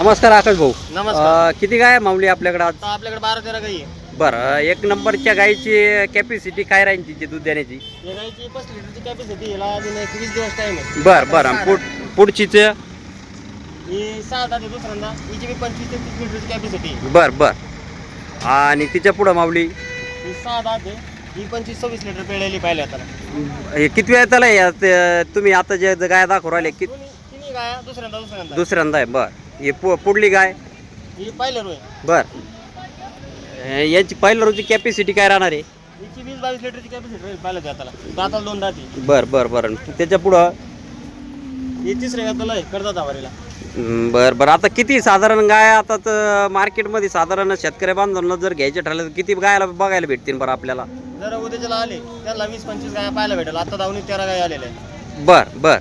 नमस्कार आकाश भाऊ. नमस्कार. अं, किती गाय माऊली आपल्याकडे आज? आता आपल्याकडे बारा तेरा गाई आहे. बरं एक नंबरच्या गायची कॅपॅसिटी काय राहील तिची दूध देण्याची? या गाईची पस्तीस लिटरची कॅपॅसिटी याला अजून एक वीस दिवस टाइम आहे. बरं बरं. पुढ पुढचीच? ही सहा दुसऱ्यांदा. हिची बी पंचवीस ते तीस लिटरची कॅपॅसिटी बरं बरं. आणि तिच्या पुढं माऊली? ही सहा ही पंचवीस सव्वीस लिटर पेळलेली पाहिली आता हे किती वेळ त्याला तुम्ही आता जे जे गाय दाखवू राहिले किती दोन्ही तिन्ही गाया दुसऱ्यांदा दुसऱ्यांदा. दुसऱ्यांदा आहे बरं. हे पु पुढली गाय? ही पाहिलं रोय. बरं. अं, यांची पहिल्या रोजची कॅपॅसिटी काय राहणार आहे? हिची वीस बावीस लिटरची कॅपॅसिटी राहील पाहिलं त्याला दाताला दोन दाती. बरं बरं बरं. त्याच्या पुढं? ही तिसऱ्या आहे बरं बरं. आता किती साधारण गाय आता तर मार्केटमध्ये साधारण शेतकरी बांधवांना जर घ्यायचे ठरलं तर किती गायला बघायला भेटतील बरं आपल्याला? जर उद्याच्याला आले त्याला वीस पंचवीस गाया पाहायला भेटेल. आता दावणी तेरा गाय आलेल्या आहे बर बर.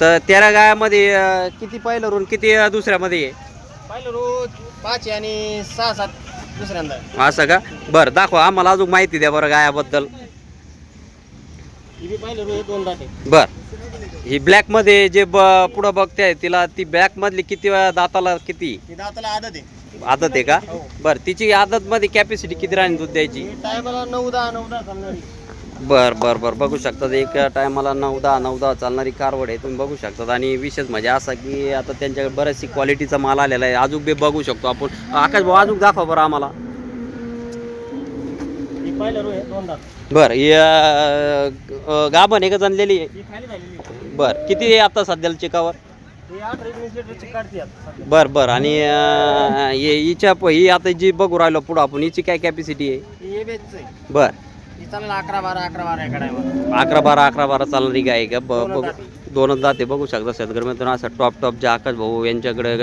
तर तेरा गायामध्ये अं, किती पहिलं रोन किती अं, दुसऱ्यामध्ये आहे? पाहिलं रोज पाच आहे आणि सहा सात दुसऱ्यांदा आहे. असं का? बरं दाखवा आम्हाला अजून माहिती द्या बरं गायाबद्दल ही बी पाहिलं रोज दोन दाते बर ही ब्लॅकमध्ये जे ब पुढं बघते तिला ती ब्लॅकमधली किती वेळा दाताला किती? दाताला आदत आहे. आदत आहे का? हो. बरं तिची आदतमध्ये कॅपॅसिटी किती राहील दूध द्यायची? टायमाला नऊ दहा नऊ दहा बर बर बर. बघू शकतात एक टायमाला नऊ दहा नऊ दहा चालणारी कारवड आहे तुम्ही बघू शकतात आणि विशेष म्हणजे असा की आता त्यांच्याकडे बऱ्याचशी क्वालिटीचा माल आलेला आहे. अजून बी बघू शकतो आपण. आकाश भाऊ अजून दाखवा बरं आम्हाला. ही बरं गाभण आहे का जनलेली आहे. बरं किती आहे आता सध्याला चिकावर. बरं बरं. आणि हे हिच्या ही आता जी बघू राहिलो पुढं आपण हिची काय कॅपॅसिटी आहे. बरं. चालेल अकरा बारा अकरा बारा एका टायमाला अकरा बारा अकरा बारा चालणारी गाय आहे का ब बघू. दोनच दाते बघू शकता शेतकरी मित्रांनो असं टॉप टॉप जे आकाश भाऊ यांच्याकडे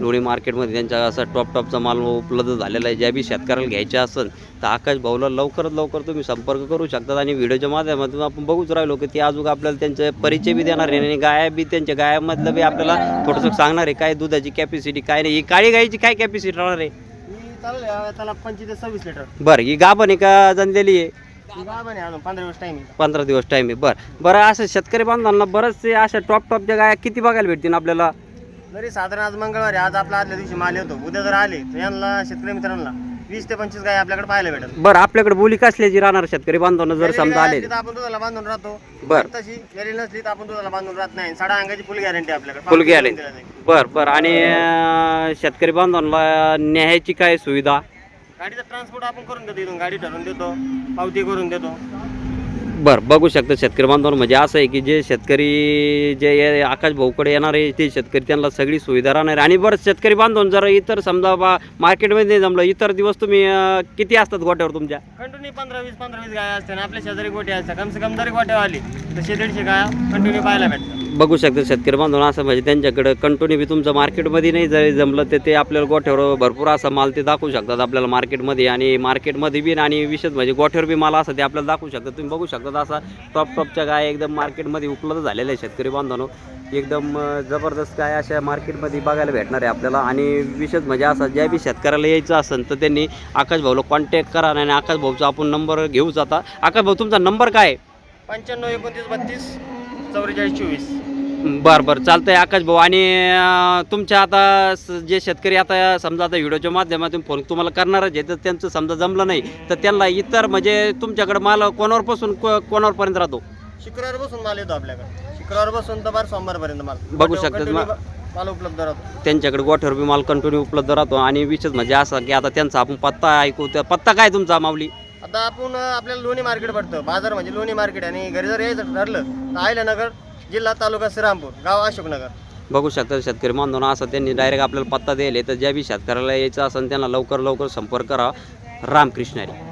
लोणी मार्केटमध्ये त्यांच्या असं टॉप टॉपचा माल उपलब्ध झालेला आहे. ज्या बी शेतकऱ्याला घ्यायचे असेल तर आकाश भाऊला लवकरात लवकर तुम्ही संपर्क करू शकतात आणि व्हिडिओच्या माध्यमातून आपण बघूच राहिलो की ते अजून आपल्याला त्यांचे परिचय बी देणार आहे आणि गाया बी त्यांच्या गायामधलं बी आपल्याला थोडंसं सांगणार आहे. काय दुधाची कॅपॅसिटी काय नाही ही काळी गायीची काय कॅपॅसिटी राहणार आहे? ही त्याला पंचवीस ते सव्वीस लिटर बरं ही गाभण आहे का जनलेली आहे? ही पंधरा दिवस टाइम आहे. बरं. बरं असं शेतकरी बांधवांना बरेचसे अशा टॉप टॉपच्या गाया किती बघायला भेटतील आपल्याला? जरी साधारण आज मंगळवार आज आपला आदल्या दिवशी माल येतो. उद्या जर आले तर यांना शेतकरी मित्रांना वीस ते पंचवीस गाय आपल्याकडे पाहायला भेटेल बरं आपल्याकडे बोली कसल्याची राहणार शेतकरी बांधवांना जर समजा आले? तर आपण दुधाला बांधून राहतो. बर. तशी गेली नसली तर आपण दुधाला बांधून राहत नाही. साडा अंगाची फुल गॅरंटी आपल्याकडे. Full guarantee. बर बर. आणि शेतकरी बांधवांना न्यायची काय सुविधा? गाडीचा ट्रान्सपोर्ट आपण करून देतो इथून. गाडी ठरवून देतो. पावती करून देतो. बर बघू शकता शेतकरी बांधवांना. म्हणजे असं आहे की जे शेतकरी जे ये- आकाश भाऊकडे येणार आहे ते शेतकरी त्यांना सगळी सुविधा राहणार आहे. आणि बरं शेतकरी बांधवांना जर इतर समजा बा मार्केटमध्ये नाही जमलं इतर दिवस तुम्ही अं, किती असतात गोट्यावर तुमच्या? कंटिन्यू पंधरा वीस पंधरा वीस गाय असते आणि आपल्या शेजारी गोटे असतात. कम से कम जरी गोट्या आली तर दीडशे गाया कंटिन्यू पाहायला भेटतात. बघू शकता शेतकरी बांधवांना असं म्हणजे त्यांच्याकडे कंटिन्यू बी तुमचं मार्केटमध्ये नाही जरी जमलं तर ते आपल्याला गोठ्यावर भरपूर असा माल ते दाखवू शकतात आपल्याला मार्केटमध्ये आणि मार्केटमध्ये बी आणि विशेष म्हणजे गोठ्यावर बी माल असं ते आपल्याला दाखवू शकतात. तुम्ही बघू शकतात असा टॉप टॉपच्या गाय एकदम मार्केटमध्ये उपलब्ध झालेल्या आहे शेतकरी बांधवांनो. एकदम जबरदस्त काय अशा मार्केटमध्ये बघायला भेटणार आहे आपल्याला आणि विशेष म्हणजे असं ज्या बी शेतकऱ्याला यायचं असेल तर त्यांनी आकाश भाऊला कॉन्टॅक्ट करा आणि आकाश भाऊचा आपण नंबर घेऊ जाता आकाश भाऊ तुमचा नंबर काय आहे? पंच्याण्णव एकोणतीस बत्तीस चौवेचाळीस चोवीस. बर बर. चालतंय आकाश भाऊ. आणि अं, तुमच्या आता स- जे शेतकरी आता समजा आता व्हिडिओच्या माध्यमातून फोन तुम्हाला करणारच आहे तर त्यांचं समजा जमलं नाही तर त्यांना इतर म्हणजे तुमच्याकडे माल कोणावर पासून को- कोणावरपर्यंत राहतो? शुक्रवार बसून माल येतो आपल्याकडे. शुक्रवार बसून तर बार सोमवारपर्यंत माल. बघू शकतात Continue मा- माल उपलब्ध राहतो. त्यांच्याकडे गोठ्यावर बी माल कंटिन्यू उपलब्ध राहतो. आणि विशेष म्हणजे असं की आता त्यांचा आपण पत्ता ऐकू त्या पत्ता काय तुमचा माऊली? आता आपण आपल्याला लोणी मार्केट पडतं. बाजार म्हणजे लोणी मार्केट आणि घरी जर यायचं ठरलं तर आयल्यानगर जिल्हा तालुका श्रीरामपूर गाव अशोकनगर. बघू शकता शेतकरी मानधन असं त्यांनी डायरेक्ट आपल्याला पत्ता दिले तर ज्या बी शेतकऱ्याला यायचं असेल त्यांना लवकर लवकर संपर्क करा. रामकृष्णारी